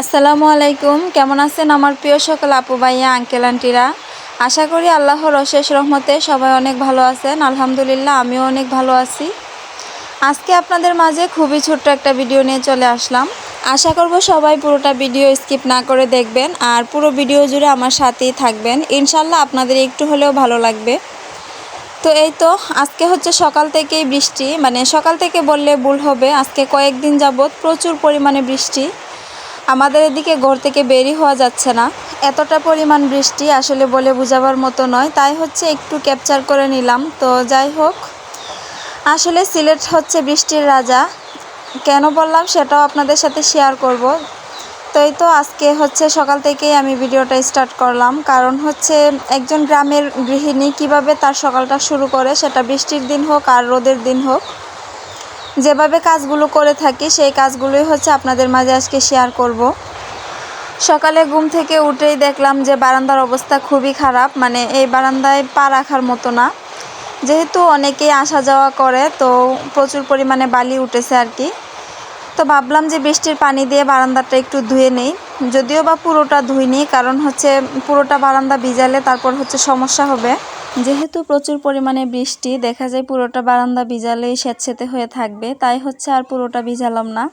আসসালামু আলাইকুম। কেমন আছেন আমার প্রিয় সকল আপু ভাইয়া, আঙ্কেল, আন্টিরা? আশা করি আল্লাহর অশেষ রহমতে সবাই অনেক ভালো আছেন। আলহামদুলিল্লাহ, আমিও অনেক ভালো আছি। আজকে আপনাদের মাঝে খুবই ছোট্ট একটা ভিডিও নিয়ে চলে আসলাম। আশা করব সবাই পুরোটা ভিডিও স্কিপ না করে দেখবেন আর পুরো ভিডিও জুড়ে আমার সাথেই থাকবেন। ইনশাল্লাহ আপনাদের একটু হলেও ভালো লাগবে। তো এই তো, আজকে হচ্ছে সকাল থেকেই বৃষ্টি। মানে সকাল থেকে বললে ভুল হবে, আজকে কয়েকদিন যাবৎ প্রচুর পরিমাণে বৃষ্টি। আমাদের এদিকে ঘর থেকে বেরি হওয়া যাচ্ছে না। এতটা পরিমাণ বৃষ্টি আসলে বলে বোঝাবার মতো নয়। তাই হচ্ছে একটু ক্যাপচার করে নিলাম। তো যাই হোক, আসলে সিলেট হচ্ছে বৃষ্টির রাজা। কেন বললাম সেটাও আপনাদের সাথে শেয়ার করব। তো এই তো আজকে হচ্ছে সকাল থেকেই আমি ভিডিওটা স্টার্ট করলাম। কারণ হচ্ছে একজন গ্রামের গৃহিণী কীভাবে তার সকালটা শুরু করে সেটা বৃষ্টির দিন হোক আর রোদের দিন হোক যেভাবে কাজগুলো করে থাকি, সেই কাজগুলোই হচ্ছে আপনাদের মাঝে আজকে শেয়ার করব। সকালে ঘুম থেকে উঠেই দেখলাম যে বারান্দার অবস্থা খুবই খারাপ মানে এই বারান্দায় পা রাখার মতো না। যেহেতু অনেকেই আসা যাওয়া করে, তো প্রচুর পরিমাণে বালি উঠেছে আর কি। তো ভাবলাম যে বৃষ্টির পানি দিয়ে বারান্দাটা একটু ধুয়ে নেই। যদিও বা পুরোটা ধুইনি, কারণ হচ্ছে পুরোটা বারান্দা ভিজালে তারপর হচ্ছে সমস্যা হবে। যেহেতু প্রচুর পরিমাণে বৃষ্টি, দেখা যায় পুরোটা বারান্দা ভিজালেই স্যাঁতসেঁতে হয়ে থাকবে, তাই হচ্ছে আর পুরোটা ভিজালাম না।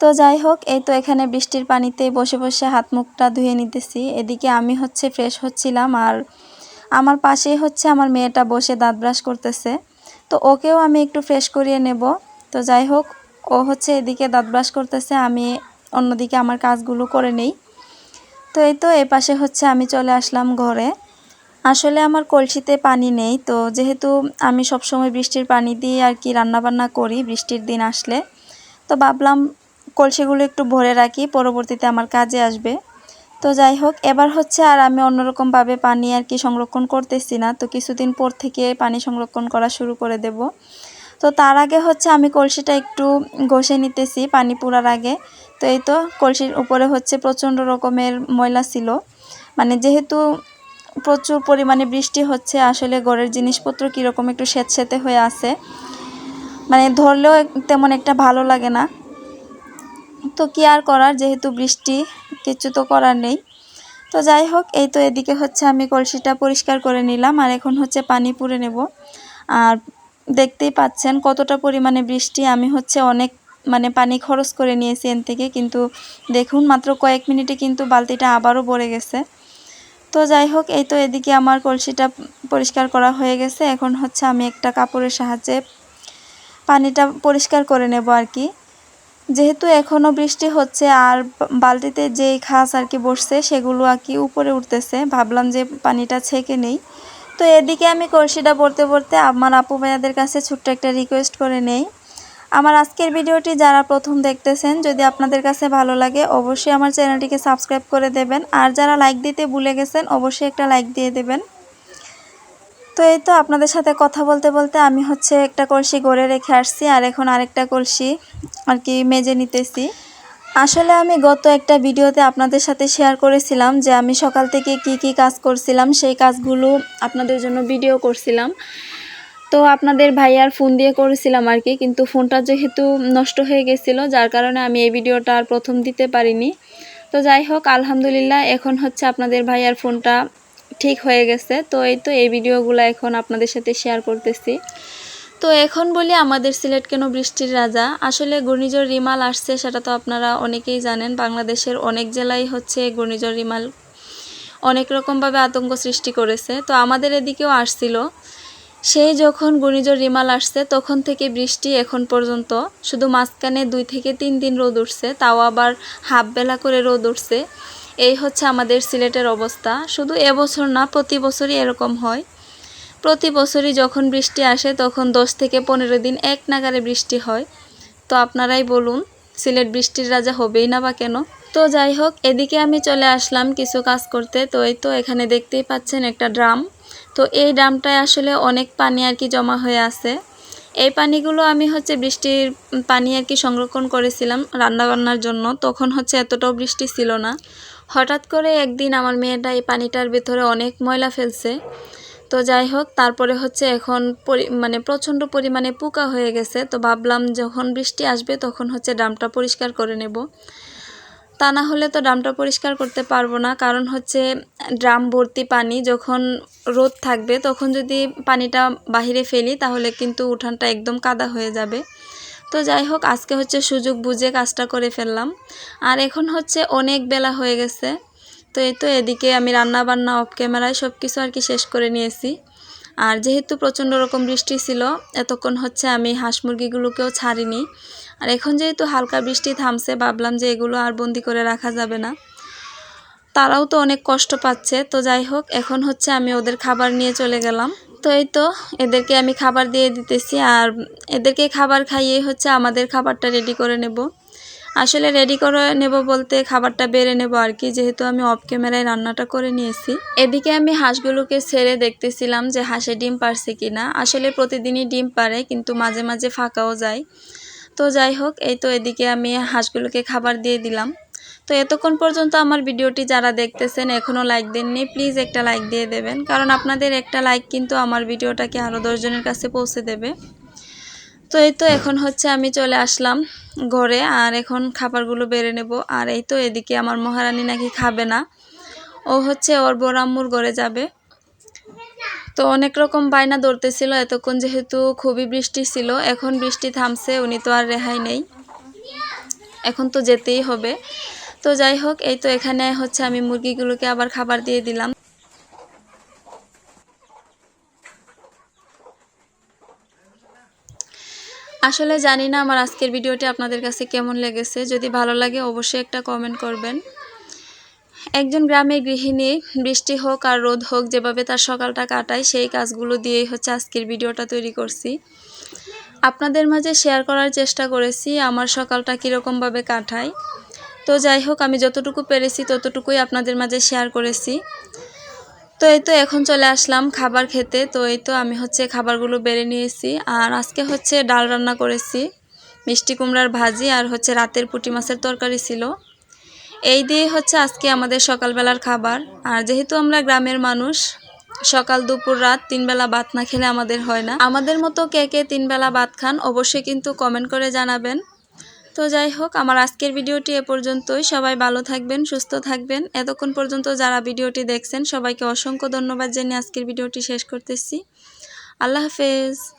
তো যাই হোক, এই তো এখানে বৃষ্টির পানিতে বসে বসে হাত মুখটা ধুয়ে নিতেছি। এদিকে আমি হচ্ছে ফ্রেশ হচ্ছিলাম আর আমার পাশেই হচ্ছে আমার মেয়েটা বসে দাঁত ব্রাশ করতেছে। তো ওকেও আমি একটু ফ্রেশ করিয়ে নেব। তো যাই হোক, ও হচ্ছে এদিকে দাঁত ব্রাশ করতেছে, আমি অন্যদিকে আমার কাজগুলো করে নেই। তো এই তো এ পাশে হচ্ছে আমি চলে আসলাম ঘরে। আসলে আমার কলসিতে পানি নেই, তো যেহেতু আমি সবসময় বৃষ্টির পানি দিয়ে আর কি রান্নাবান্না করি বৃষ্টির দিন আসলে, তো ভাবলাম কলসিগুলো একটু ভরে রাখি, পরবর্তীতে আমার কাজে আসবে। তো যাই হোক, এবার হচ্ছে আর আমি অন্যরকমভাবে পানি আর কি সংরক্ষণ করতেছি না, তো কিছুদিন পর থেকে পানি সংরক্ষণ করা শুরু করে দেব। তো তার আগে হচ্ছে আমি কলসিটা একটু ঘষে নিতেছি পানি পুরার আগে, তো এই তো কলসির উপরে হচ্ছে প্রচণ্ড রকমের ময়লা ছিল। মানে যেহেতু প্রচুর পরিমাণে বৃষ্টি হচ্ছে, আসলে ঘরের জিনিসপত্র কীরকম একটু স্যাঁতস্যাঁতে হয়ে আছে। মানে ধরলেও তেমন একটা ভালো লাগে না। তো কি আর করার, যেহেতু বৃষ্টি, কিছু তো করার নেই। তো যাই হোক, এই তো এদিকে হচ্ছে আমি কলসিটা পরিষ্কার করে নিলাম, আর এখন হচ্ছে পানি পুরে নেব। আর দেখতেই পাচ্ছেন কতটা পরিমাণে বৃষ্টি, আমি হচ্ছে অনেক মানে পানি খরচ করে নিয়েছি এন থেকে, কিন্তু দেখুন মাত্র কয়েক মিনিটে কিন্তু বালতিটা আবারও ভরে গেছে। তো যাই হোক, এই তো এদিকে আমার কলসিটা পরিষ্কার করা হয়ে গেছে। এখন হচ্ছে আমি একটা কাপড়ের সাহায্যে পানিটা পরিষ্কার করে নেব আর কি। যেহেতু এখনও বৃষ্টি হচ্ছে আর বালতিতে যেই খাস আর কি বসছে, সেগুলো আর কি উপরে উঠতেছে। ভাবলাম যে পানিটা ছেঁকে নেই। তো এদিকে আমি কলসিটা পড়তে পড়তে আমার আপু ভাইয়াদের কাছে ছোট্ট একটা রিকোয়েস্ট করে নেই। আমার আজকের ভিডিওটি যারা প্রথম দেখতেছেন, যদি আপনাদের কাছে ভালো লাগে, অবশ্যই আমার চ্যানেলটিকে সাবস্ক্রাইব করে দেবেন। আর যারা লাইক দিতে ভুলে গেছেন, অবশ্যই একটা লাইক দিয়ে দেবেন। তো এই তো আপনাদের সাথে কথা বলতে বলতে আমি হচ্ছে একটা কলসি গড়ে রেখে আসছি, আর এখন আরেকটা কলসি আর কি মেজে নিতেছি। আসলে আমি গত একটা ভিডিওতে আপনাদের সাথে শেয়ার করেছিলাম যে আমি সকাল থেকে কি কি কাজ করছিলাম, সেই কাজগুলো আপনাদের জন্য ভিডিও করছিলাম। তো আপনাদের ভাইয়ার ফোন দিয়ে করেছিলাম আর কি কিন্তু ফোনটা যেহেতু নষ্ট হয়ে গেছিল, যার কারণে আমি এই ভিডিওটা আর প্রথম দিতে পারিনি। তো যাই হোক, আলহামদুলিল্লাহ এখন হচ্ছে আপনাদের ভাইয়ার ফোনটা ঠিক হয়ে গেছে। তো এই তো এই ভিডিওগুলো এখন আপনাদের সাথে শেয়ার করতেছি। তো এখন বলি আমাদের সিলেট কেন বৃষ্টির রাজা? আসলে ঘূর্ণিঝড় রিমাল আসছে, সেটা তো আপনারা অনেকেই জানেন। বাংলাদেশের অনেক জেলায় হচ্ছে ঘূর্ণিঝড় রিমাল অনেক রকমভাবে আতঙ্ক সৃষ্টি করেছে। তো আমাদের এদিকেও আসছিল। সেই যখন ঘূর্ণিঝড় রিমাল আসছে, তখন থেকে বৃষ্টি এখন পর্যন্ত। শুধু মাঝখানে দুই থেকে তিন দিন রোদ উঠছে, তাও আবার হাফ বেলা করে রোদ উঠছে। এই হচ্ছে আমাদের সিলেটের অবস্থা। শুধু এবছর না, প্রতি বছরই এরকম হয়। প্রতি বছরই যখন বৃষ্টি আসে, তখন দশ থেকে পনেরো দিন এক নাগারে বৃষ্টি হয়। তো আপনারাই বলুন, সিলেট বৃষ্টির রাজা হবেই না বা কেন? তো যাই হোক, এদিকে আমি চলে আসলাম কিছু কাজ করতে। তো এই তো এখানে দেখতেই পাচ্ছেন একটা ড্রাম। তো এই ড্রামটায় আসলে অনেক পানি আর কি জমা হয়ে আছে। এই পানিগুলো আমি হচ্ছে বৃষ্টির পানি আর কি সংরক্ষণ করেছিলাম রান্নাবান্নার জন্য। তখন হচ্ছে এতটাও বৃষ্টি ছিল না। হঠাৎ করে একদিন আমার মেয়েটা এই পানিটার ভেতরে অনেক ময়লা ফেলছে। তো যাই হোক, তারপরে হচ্ছে এখন মানে প্রচণ্ড পরিমাণে পোকা হয়ে গেছে। তো ভাবলাম যখন বৃষ্টি আসবে তখন হচ্ছে ড্রামটা পরিষ্কার করে নেব। তা না হলে তো ড্রামটা পরিষ্কার করতে পারব না। কারণ হচ্ছে ড্রাম ভর্তি পানি যখন রোদ থাকবে, তখন যদি পানিটা বাহিরে ফেলি, তাহলে কিন্তু উঠানটা একদম কাদা হয়ে যাবে। তো যাই হোক, আজকে হচ্ছে সুযোগ বুঝে কাজটা করে ফেললাম। আর এখন হচ্ছে অনেক বেলা হয়ে গেছে। তো এই তো এদিকে আমি রান্না বান্না অফ ক্যামেরায় সব কিছু আর কি শেষ করে নিয়েছি। আর যেহেতু প্রচণ্ড রকম বৃষ্টি ছিল, এতক্ষণ হচ্ছে আমি হাঁস মুরগিগুলোকেও ছাড়িনি। আর এখন যেহেতু হালকা বৃষ্টি থামছে, ভাবলাম যে এগুলো আর বন্দি করে রাখা যাবে না। তারাও তো অনেক কষ্ট পাচ্ছে, তো যাই হোক, এখন হচ্ছে আমি ওদের খাবার নিয়ে চলে গেলাম। তো এই তো, এদেরকে আমি খাবার দিয়ে দিতেছি, আর এদেরকে খাবার খাইয়ে হচ্ছে আমাদের খাবারটা রেডি করে নেব। আসলে রেডি করে নেব বলতে খাবারটা বেড়ে নেব আর কি, যেহেতু আমি অফ ক্যামেরায় রান্নাটা করে নিয়েছি। এদিকে আমি হাঁসগুলোকে ছেড়ে দেখতেছিলাম যে হাঁসে ডিম পারছে কিনা। আসলে প্রতিদিনই ডিম পারে, কিন্তু মাঝে মাঝে ফাঁকাও যায়। তো যাই হোক, এই তো এদিকে আমি হাঁসগুলোকে খাবার দিয়ে দিলাম। তো এতক্ষণ পর্যন্ত আমার ভিডিওটি যারা দেখতেছেন এখনও লাইক দেননি প্লিজ একটা লাইক দিয়ে দেবেন। কারণ আপনাদের একটা লাইক কিন্তু আমার ভিডিওটাকে আরও দশজনের কাছে পৌঁছে দেবে। তো এই তো এখন হচ্ছে আমি চলে আসলাম ঘরে, আর এখন খাবারগুলো বেড়ে নেব। আর এই তো এদিকে আমার মহারানী নাকি খাবে না। ও হচ্ছে ওর বোরাম্মুর ঘরে যাবে। তো অনেক রকম বায়না ধরতেছিল। এতক্ষণ যেহেতু খুবই বৃষ্টি ছিল, এখন বৃষ্টি থামছে, উনি তো আর রেহাই নেই। এখন তো যেতেই হবে। তো যাই হোক, এই তো এখানে হচ্ছে আমি মুরগিগুলোকে আবার খাবার দিয়ে দিলাম। আসলে জানি না আমার আজকের ভিডিওটি আপনাদের কাছে কেমন লেগেছে। যদি ভালো লাগে অবশ্যই একটা কমেন্ট করবেন। একজন গ্রামের গৃহিণী, বৃষ্টি হোক আর রোদ হোক, যেভাবে তার সকালটা কাটায়, সেই কাজগুলো দিয়েই হচ্ছে আজকের ভিডিওটা তৈরি করছি। আপনাদের মাঝে শেয়ার করার চেষ্টা করেছি, আমার সকালটা কীরকমভাবে কাটায়। তো যাই হোক, আমি যতটুকু পেরেছি ততটুকুই আপনাদের মাঝে শেয়ার করেছি। তো এই তো এখন চলে আসলাম খাবার খেতে, তো এই তো আমি হচ্ছে খাবারগুলো বেড়ে নিয়েছি। আর আজকে হচ্ছে ডাল রান্না করেছি, মিষ্টি কুমড়ার ভাজি আর হচ্ছে রাতের পুঁটি মাছের তরকারি ছিল। এই দিয়ে হচ্ছে আজকে আমাদের সকালবেলার খাবার। আর যেহেতু আমরা গ্রামের মানুষ, সকাল, দুপুর, রাত তিন বেলা ভাত না খেলে আমাদের হয় না। আমাদের মতো কে কে তিন বেলা ভাত খান অবশ্যই কিন্তু কমেন্ট করে জানাবেন। তো যাই হোক, আমার আজকের ভিডিওটি এ পর্যন্তই। সবাই ভালো থাকবেন, সুস্থ থাকবেন। এতক্ষণ পর্যন্ত যারা ভিডিওটি দেখছেন, সবাইকে অসংখ্য ধন্যবাদ জানিয়ে আজকের ভিডিওটি শেষ করতেছি। আল্লাহ হাফেজ।